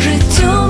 життю.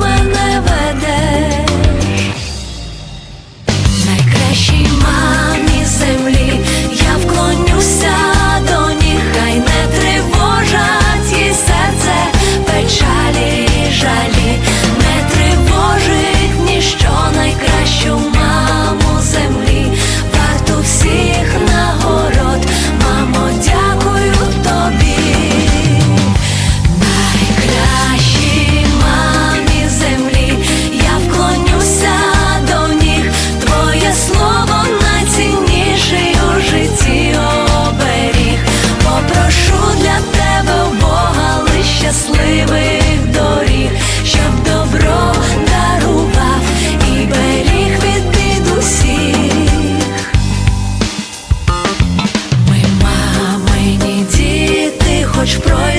хоч пройти.